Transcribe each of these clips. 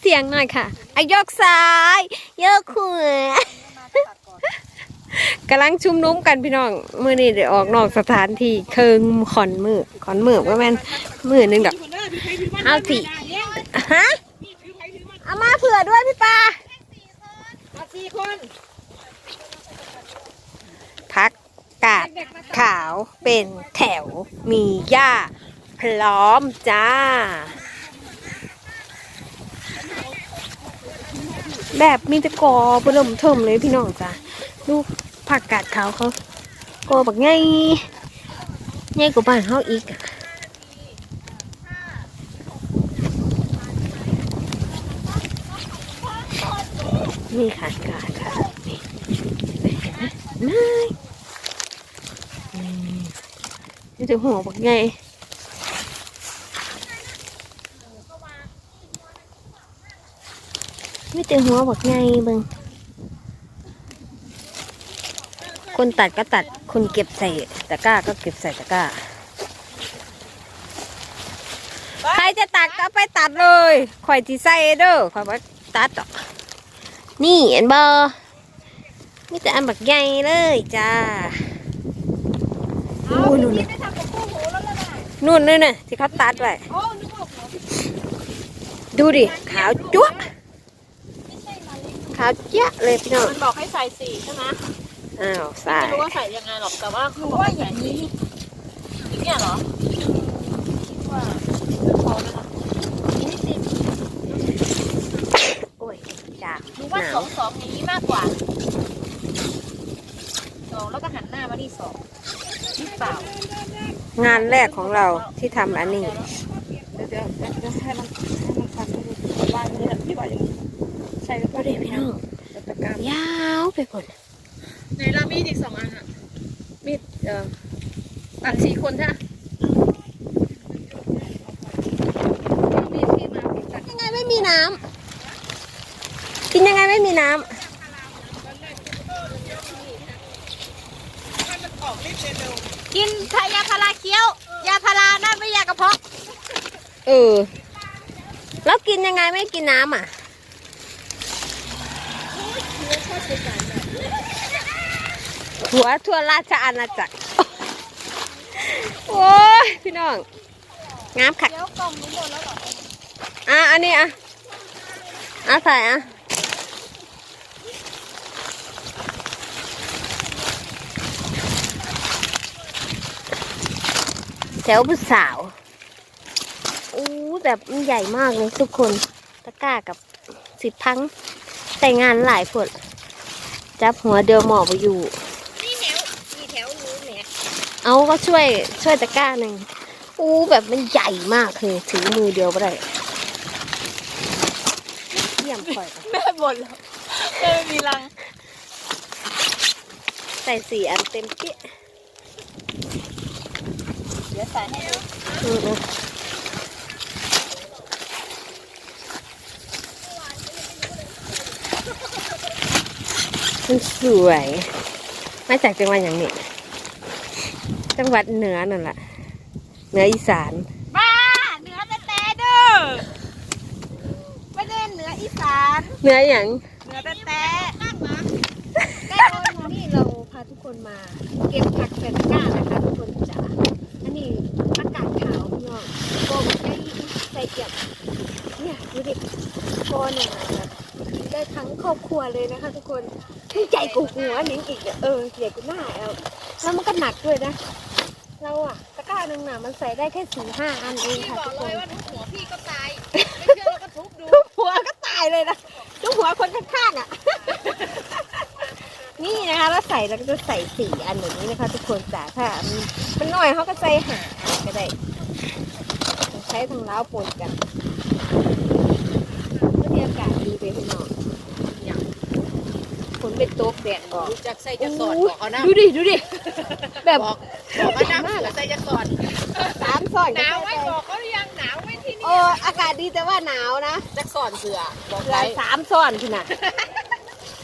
เสียงหน่อยค่ะอายกซ้ายยกขวากำลังชุมนุมกันพี่น้องมือนี้เดี๋ยวออกนอกสถานที่เคิงขอนมือขอนมือว่าแม่นมือหนึงดอกเอาสิฮะเอามาเผื่อด้วยพี่ปามาสี่คนพักกาดขาวเป็นแถวมีหญ้าพร้อมจ้า แบบมีแต่กอเบิ่มเทิมเลยพี่น้องจ้ะลูกผักกาดขาวเขากอบักไงไงกว่าบ้านเฮาอีกอะนี่ค่ะกาดค่ะนี่เห็นไหมนี่จะหัวบักไง ม่เจอหัวบักไงเบิงคนตัดก็ตัด คนเก็บใส่ตะกร้าก็เก็บใส่ตะกร้า ใครจะตัดก็ไปตัดเลยข่อยที่ใส่เด้อข่อยว่าตัดดอกนี่เห็นบอร์มีแต่อันบักใหญ่เลยจ้าโอ้ยนู่นนู่นนู่นน่ะที่เขาตัดไว้ดูดิ ขาวจั๊วะ ขาวเจ๊ะเลยพี่น้อง มันบอกให้ใส่สีใช่ไหมอ้าวใส่ไม่รู้ว่าใส่ยังไงหรอกแต่ว่าเขาบอกให้ใส่สีอย่างเงี้ยเหรอว่าพอไหมล่ะโอ้ยจ้าหนูว่าสองสองอย่างนี้มากกว่าสองแล้วก็หันหน้ามาที่สองหรือเปล่างานแรกของเราที่ทำอันนี้ ไปหมดในเรามีดอีกสองอันอะมีดเอ่อตัดสี่คนใช่ไหมมีดที่มาปิดตัดยังไงไม่มีน้ำกินยังไงไม่มีน้กินทายาพาราเคี้ยว ยาพารานั่นไม่ยากระเพาะำเออ แล้วกินยังไงไม่กินน้ำอะ หัวทั่วราชอาณาจักร โอ้ยพี่น้องงามขัดเดี๋ยวกล่องนี้หมดแล้วหรออะอันนี้อะอะใส่อะแถวผู้สาวอู้แบบมันใหญ่มากเลยทุกคน ตะกร้ากับสิบพัง แต่งงานหลายผล จับหัวเดียวหมอไปอยู่นี่แถวมีแถวรู้แหมเอาก็ช่วยช่วยตะกร้าหนึ่งอู้แบบมันใหญ่มากเลยถือมือเดียวไปได้เยี่ยมปล่อยไปแม่บ่นแล้วแม่ไม่มีรังใส่สี่อันเต็มเปี้ยเดี๋ยวใส่ให้ดู อืมมัน สวย มาจากจังหวัดอย่างนี้ จังหวัดเหนือนั่นแหละเหนืออีสาน บ้าเหนือแต่แต่เด้อไม่ได้เหนืออีสานเหนืออย่างเหนือแต่แต่นั่งมาได้วันนี้เราพาทุกคนมา เก็บผักใส่ตะกร้านะคะทุกคนจ๋าอันนี้อากาศขาวพี่น้องโกบใส่ใส่เก็บเนี่ยดูดิโกเนี่ยแบบกิน ได้ทั้งครอบครัวเลยนะคะทุกคนใหญ่กว่าหัวนิ้งอีกอะเออใหญ่กว่าหน้าแอลแล้วมันก็หนักด้วยนะ เราอะตะกร้าหนึ่งน่ะมันใส่ได้แค่สี่ห้าอันเองพี่ค่ะบอทุกกคนเลยว่าทุกหัวพี่ก็ตาย ไม่เชื่อเราก็ทุบดูทุกหัวก็ตายเลยนะทุกหัวคนข้างๆอะนี่นะคะแล้วใส่แล้วก็จะใส่สี่อันแบบนี้นะคะ ทุกคนจ๋าถ้ามันมันน้อยเขาก็ใส่หาอันก็ได้ใช้ทางเล้าวปนกันบรรยากาศดีไปพี่น้องฝน เป็นโต๊ะแดดออกรู้จักใส่จะสอดบอกเอานะดูดิดูดิแบบบอกบอกว่าน้ำเสือใส่จะสอดสามซ้อนหก็นาวใส่ไว้ไปบอกเขาหรือยังหนาวไว้ที่เอนี่ออากาศดีแต่ว่าหนาวนะจักสอนเสือบอกเหลืไปอสามซ้อนพี่น่ะ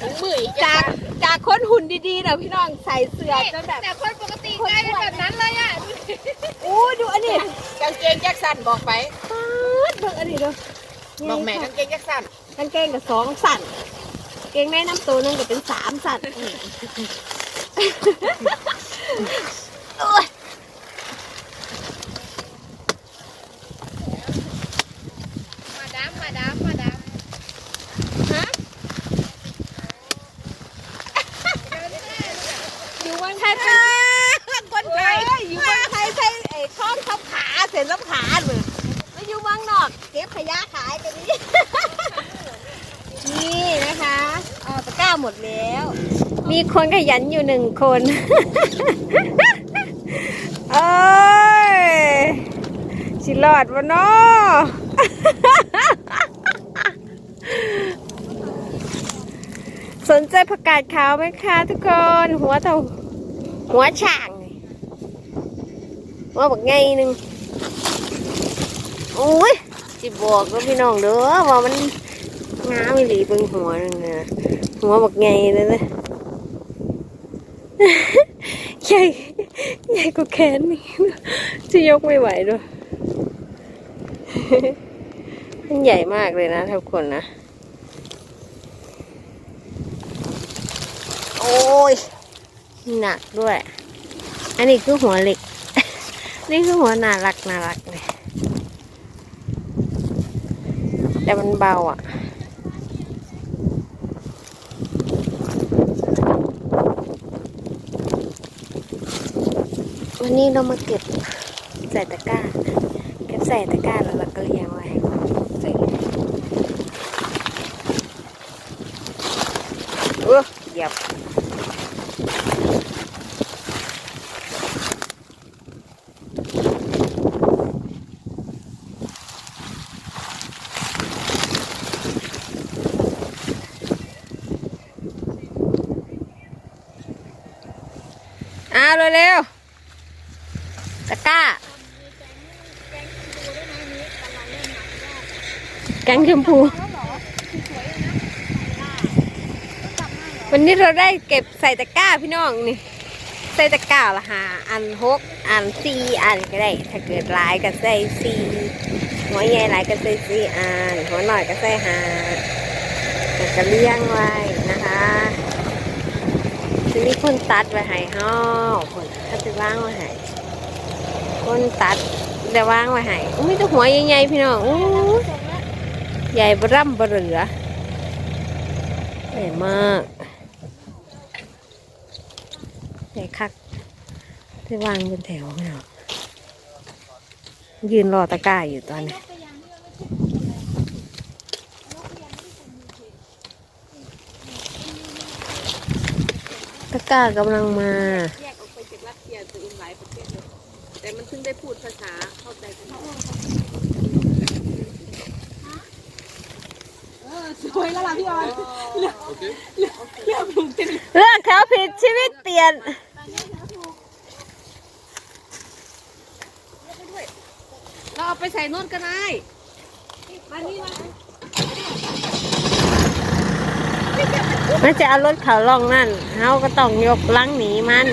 ถึงมืออีกจากจากคนหุ่นดีๆนะพี่น้องใส่เสื้อจนแบบแต่คนปกติกลายเป็นแบบนั้นเลยอะอู้ดูอันนี้กางเกงแจ็คสันบอกไปป๊าดเบิ่งอันนี้ดูบอกแม่กางเกงยักษ์สั้นกางเกงกับสองสั่น เกงในน้ำตัวนึงก็เป็นสามสั่นโอ้ยมาดามมาดามมาดามฮะอยู่วันไทยเป็นคนไทยอยู่วันไทยใช้ไอ้ข้อนทับขาเส้นทับขาเหมือนมาอยู่เมืองนอกเก็บขยะขายกันนี้ นี่นะคะเอาตะกร้า หมดแล้ว มีคนขยันอยู่หนึ่งคนเอ้ยสิรอดวะเนาะสนใจผักกาดขาวไหมคะทุกคน หัวเท่าหัวช่างนี่หัวบักไงหนึ่งโอ้ยสิบอกแล้วพี่น้องเด้อว่ามัน งามอีหลีเบิ่งหัวนึงนะหัวบักไงเลยนะใหญ่ใหญ่กว่าแขนนี่จะยกไม่ไหวด้วยมันใหญ่มากเลยนะทุกคนนะ โอ้ย หนักด้วย อันนี้คือหัวเหล็ก นี่คือหัวน่ารักน่ารักเลยแต่มันเบาอะ วันนี้เรามาเก็บใส่ตะกร้า เก็บใส่ตะกร้าแล้วเราก็เลี้ยงไว้ใส่เออเหยียบเอาเร็วๆ ตะกร้า แกงชมพู วันนี้เราได้เก็บใส่ตะกร้าพี่น้องนี่ ใส่ตะกร้าละหาอันหกอันสี่อันก็ได้ ถ้าเกิดหลายก็ใส่สี่หัวใหญ่หลายก็ใส่สี่อันหัวหน่อยก็ใส่ห้าแล้วก็เลี้ยงไว้นะคะจะมีคนตัดไว้ให้ห้อคนเขาจะว่างไว้ให้ คนตัดเดี๋ยวว่างไว้ให้อุ้ยตัวหัวใหญ่ๆพี่น้องอู้ใหญ่บร่ำบเหลือใหญ่มากใหญ่คักที่วางเป็นแถวไม่หรอกยืนรอตะกร้าอยู่ตอนนี้ตะกร้ากำลังมา มันเพิ่งได้พูดภาษาเข้าใจกันสวยแล้วล่ะพี่ออนเลือกเลือกเลือกถูกเต็มเรื่องเขาผิดชีวิตเปลี่ยนเราเอาไปใส่โน่นก็ได้มานี่มามันจะเอารถเขาล่องนั่นเขาก็ต้องยกลังหนีมัน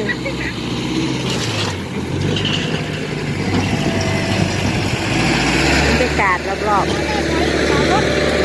ากาศรอบๆ